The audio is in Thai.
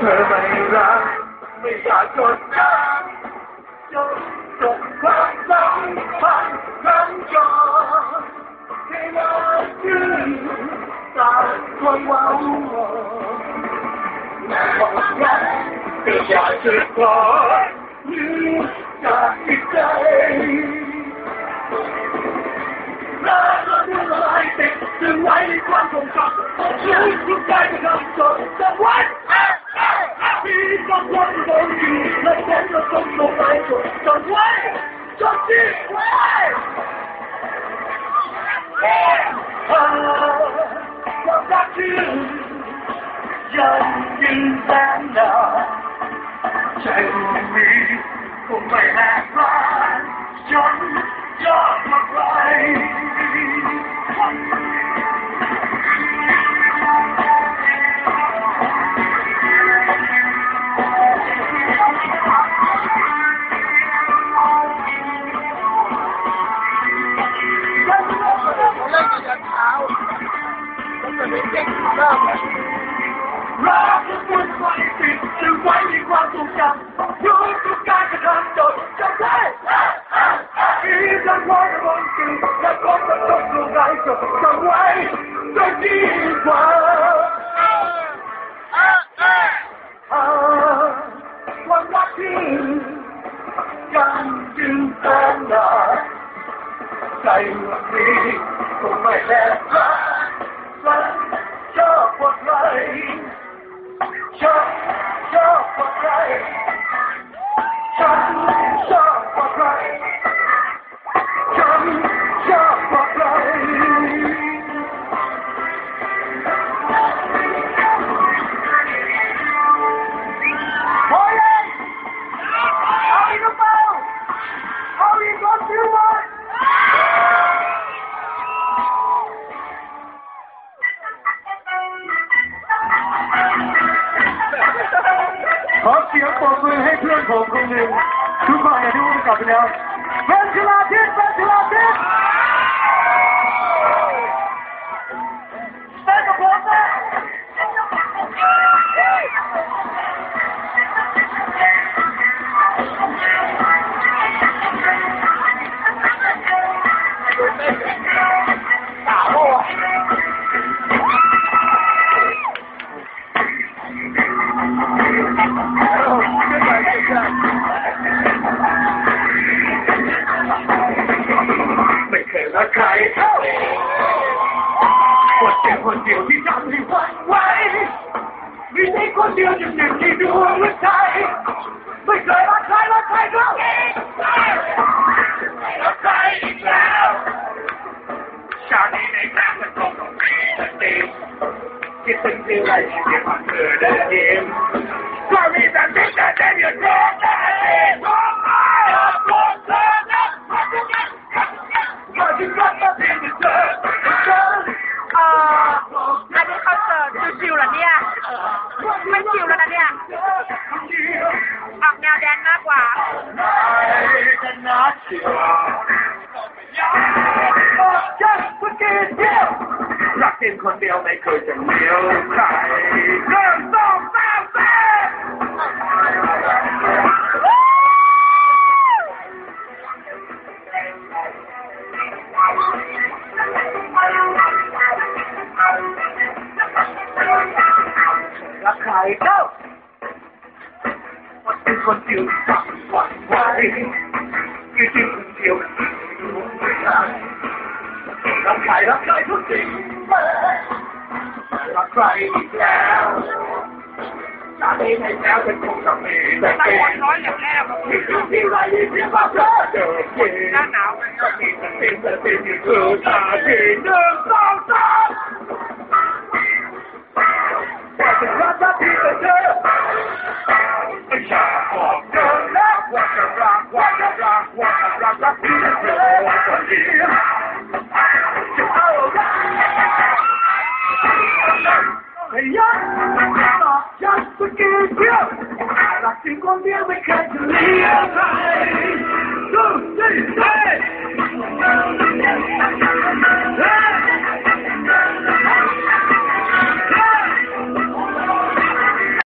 thơ bay ra. Mình đã trốn ra trốn trốn quá lắm bạn gắn cho. Khi là chứ ta không bao Bây giờ chỉ có như ta đi đây. Ra ra đưa lại tình, đừng lấy quan trọng trọng Chứ chúng ta được làm Young things and now. thiên trăng Những chút cái cái thân trời chẳng thế Khi dân hoa ra con kỳ Là con đã trong đường gai trở Chẳng quay Tôi đi qua Quan quá chi Chẳng tin tên là Chạy đi Cũng mày lẽ ra ขอเสียงปรบมือให้เพื่อนผมคนหนึ่งทุกคนที่วุ่นกลับไปแล้วเป็นชลาทิศเป็นชลาทิศ คนเดียวที่ทำให้หวันไหวมีเพียงคนเดียวจะเป็นที่ดวงหัวใจไม่เคยรักใครรักใครเท่ารักใครอีกแล้วชาตินี้ในแค่จะต้องมีสติคิดถึงที่ไรที่ที่ผ่านเธอได้ยิ้ม ชิวๆเหรอเนี่ยไม่ชิวแล้วนะเนี่ยออกแนวแดนมากกว่าเกินคนเดียวไม่เคยจะเมียวใครเริ่มต้อง รักใครเล่ามันเป็นคนเดียวที่ทำหวั่นไหวคือจริงคนเดียวที่รู้ไม่ได้รักใครรักใครทุกสิ่งรักใครอีกแล้วชาตินี้ไม่แล้วเป็นคงจะมีแต่ตะเป็โกนนน้อยอย่างแรกแบบที่ดูที่ไรที่มาเจอเจอเจอหน้าหนาวก็มีแต่สิ่งแต่สิ่งที่คือชาติหนึ่งสองสามว่า I think on the other side, two, three, four.